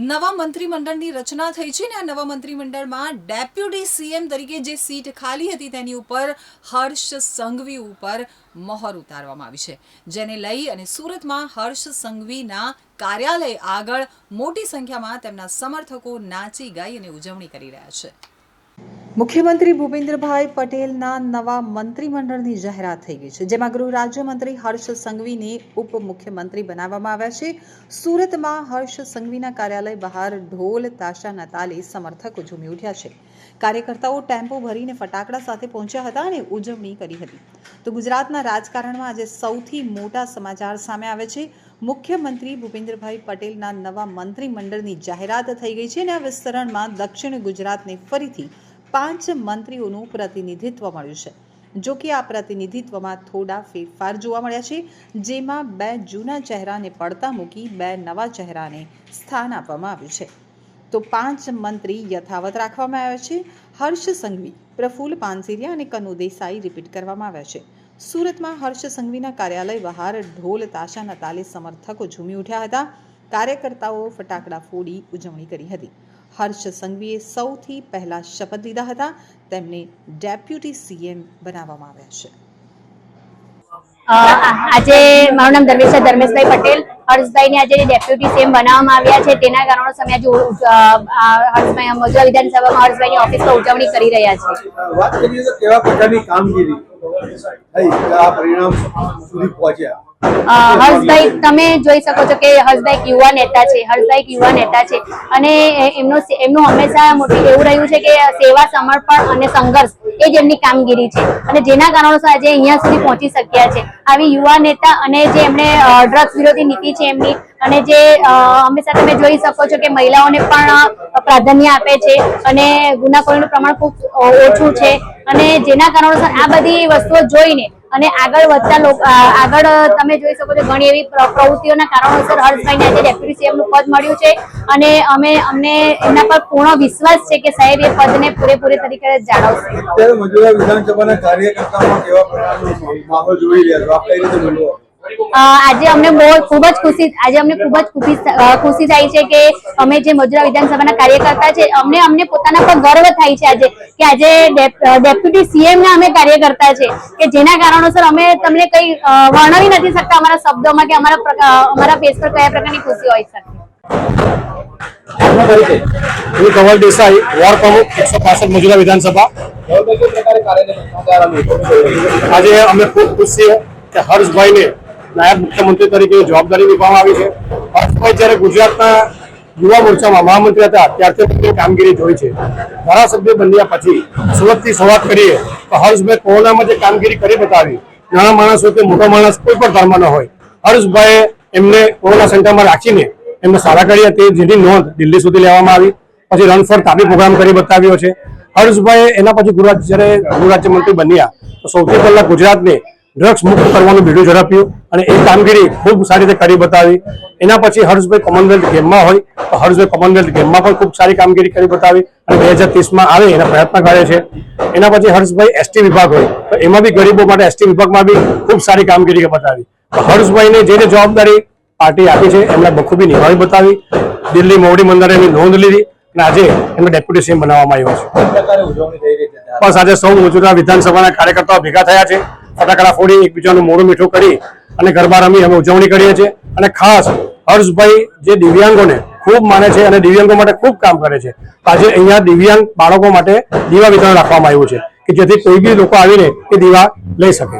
નવા મંત્રીમંડળની રચના થઈ છે ને આ નવા મંત્રીમંડળમાં ડેપ્યુટી સીએમ તરીકે જે સીટ ખાલી હતી તેની ઉપર હર્ષ સંઘવી ઉપર મહોર ઉતારવામાં આવી છે. જેને લઈ અને સુરતમાં હર્ષ સંઘવીના કાર્યાલય આગળ મોટી સંખ્યામાં તેમના સમર્થકો નાચી ગાઈ અને ઉજવણી કરી રહ્યા છે. મુખ્યમંત્રી ભૂપેન્દ્રભાઈ પટેલના નવા મંત્રીમંડળની જાહેરાત થઈ ગઈ છે, જેમાં ગૃહ રાજ્યમંત્રી હર્ષ સંઘવીને ઉપમુખ્યમંત્રી બનાવવામાં આવ્યા છે. સુરતમાં હર્ષ સંઘવીના કાર્યાલય બહાર ઢોલ તાશાના તાલે સમર્થકો ઝૂમી ઉઠ્યા છે. કાર્યકર્તાઓ ટેમ્પો ભરીને ફટાકડા સાથે પહોંચ્યા હતા અને ઉજવણી કરી હતી. તો ગુજરાતના રાજકારણમાં આજે સૌથી મોટા સમાચાર સામે આવે છે. મુખ્યમંત્રી ભૂપેન્દ્રભાઈ પટેલના નવા મંત્રીમંડળની જાહેરાત થઈ ગઈ છે અને આ વિસ્તરણમાં દક્ષિણ ગુજરાતને ફરીથી પાંચ મંત્રીઓનું પ્રતિનિધિત્વ મળ્યું છે. જો કે આ પ્રતિનિધિત્વમાં થોડા ફેરફાર જોવા મળ્યા છે, જેમાં બે જૂના ચહેરાને પડતા મૂકી બે નવા ચહેરાને સ્થાન આપવામાં આવ્યું છે. તો પાંચ મંત્રી યથાવત રાખવામાં આવ્યા છે. હર્ષ સંઘવી, પ્રફુલ્લ પાનસીરિયા અને કનુ દેસાઈ રિપીટ કરવામાં આવ્યા છે. સુરતમાં હર્ષ સંઘવીના કાર્યાલય બહાર ઢોલ તાશાના તાલે સમર્થકો ઝૂમી ઉઠ્યા હતા. કાર્યકર્તાઓ ફટાકડા ફોડી ઉજવણી કરી હતી. હર્ષ સંઘવીએ સૌથી પહેલા શપથ લીધા હતા. તેમને ડેપ્યુટી સીએમ બનાવવામાં આવ્યા છે. આજે મારું નામ ધર્મેશ ધર્મેશભાઈ પટેલ. હર્ષભાઈને આજે ડેપ્યુટી સીએમ બનાવવામાં આવ્યા છે. તેના કારણોસર અમે આજે હર્ષભાઈ ની વિધાનસભામાં હર્ષભાઈની ઓફિસમાં ઉજવણી કરી રહ્યા છે. વાત કરીએ તો કેવા પ્રકારની કામગીરી? થઈ આ પરિણામ સુધી પહોંચ્યા. હર્ષભાઈ તમે જોઈ શકો છો કે હર્ષભાઈ યુવા નેતા છે. હર્ષભાઈ યુવા નેતા છે. અને એમનો એમનું હંમેશા મોટી એવું રહ્યું છે કે સેવા સમર્પણ અને સંઘર્ષ એ જ એમની કામગીરી છે. અને જેના કારણોસર આજે અહીંયા સુધી પહોંચી શક્યા છે. આવી યુવા નેતા અને જે એમણે ડ્રગ્સ વિરોધી નીતિ છે એમની અને જે હંમેશા તમે જોઈ શકો છો કે મહિલાઓને પણ પ્રાધાન્ય આપે છે અને ગુનાખોરીનું પ્રમાણ ખૂબ ઓછું છે. અને જેના કારણોસર આ બધી વસ્તુઓ જોઈને અને આગળ વધતા લોકો આગળ તમે જોઈ શકો છો ઘણી એવી પ્રવૃત્તિઓના કારણોસર હર્ષભાઈને આજે ડેપ્યુટી સીએમનું પદ મળ્યું છે. અને અમે, અમને એમના પર પૂર્ણ વિશ્વાસ છે કે સાહેબ એ પદને પૂરેપૂરી તરીકે જાળવશે. વિધાનસભાના કાર્યકર્તાઓમાં કેવા પ્રકારનો માહોલ જોઈ રહ્યા છો? આપ કઈ રીતે આજે અમને બહુ ખૂબ જ ખુશી આજે અમને ખૂબ જ ખુશી ખુશી થાય છે કે અમે જે મજુરા વિધાનસભાના કાર્યકર્તા છે અમને અમને પોતાના પર ગર્વ થાય છે આજે કે આજે ડેપ્યુટી સીએમ ના અમે કાર્યકર્તા છે કે જેના કારણોસર અમે તમને કઈ વર્ણવી નથી શકતા અમારા શબ્દોમાં કે અમારા અમારા ફેસ પર કયા પ્રકારની ખુશી હોય શકે. હું કમલ દેસાઈ વોર્ડ પ્રમુખ એકસો પાસઠ મજૂરા વિધાનસભા. આજે અમે ખૂબ ખુશ છીએ કે હર્ષભાઈને નાયબ મુખ્યમંત્રી તરીકે જવાબદારી નિભાવવામાં આવી છે. હર્ષભાઈ જ્યારે ગુજરાતના યુવા મોરચામાં મહામંત્રી હતા, ત્યારથી કામગીરી જોઈ છે. ધારાસભ્ય બન્યા પછી સુરતથી શરૂઆત કરીએ, તો હર્ષભાઈ કોરોનામાં જે કામગીરી કરી બતાવી, નાના માણસ હોય કે મોટો માણસ કોઈ પણ ધર્મનો હોય, હર્ષભાઈએ એમને કોરોના સેન્ટરમાં રાખીને એમને સારા કરી હતી જેની નોંધ દિલ્હી સુધી લેવામાં આવી. પછી રન ફોર તાબી પ્રોગ્રામ કરી બતાવ્યો છે. હર્ષભાઈ એના પછી ગૃહ જ્યારે ગૃહ રાજ્યમંત્રી બન્યા, તો સૌથી પહેલા ગુજરાતને ડ્રગ્સ મુક્ત કરવાનું બીડું ઝડપ્યું અને એ કામગીરી ખૂબ સારી રીતે કરી બતાવી. એના પછી હર્ષભાઈ કોમનવેલ્થ ગેમમાં હોય તો હર્ષભાઈ કોમનવેલ્થ ગેમમાં પણ ખૂબ સારી કામગીરી કરી બતાવી અને બે હજાર ત્રીસમાં આવે એના પ્રયત્ન કરે છે. એના પછી હર્ષભાઈ એસટી વિભાગ હોય તો એમાં બી ગરીબો માટે એસટી વિભાગમાં બી ખૂબ સારી કામગીરી બતાવી. તો હર્ષભાઈને જે જવાબદારી પાર્ટી આપી છે એમને બખૂબી નિભાવી બતાવી. દિલ્હી મોવડી મંદિરે એની નોંધ લીધી અને આજે એમને ડેપ્યુટી સીએમ બનાવવામાં આવ્યો છે? બસ આજે સૌ મજૂરા વિધાનસભાના કાર્યકર્તાઓ ભેગા થયા છે. ફટાકડા ફોડી, એકબીજાનું મોઢું મીઠું કરી અને ગરબા રમી અમે ઉજવણી કરીએ છીએ. અને ખાસ હર્ષભાઈ જે દિવ્યાંગોને ખૂબ માને છે અને દિવ્યાંગો માટે ખૂબ કામ કરે છે. આજે અહીંયા દિવ્યાંગ બાળકો માટે દીવા વિતરણ રાખવામાં આવ્યું છે કે જેથી કોઈ બી લોકો આવીને એ દીવા લઈ શકે.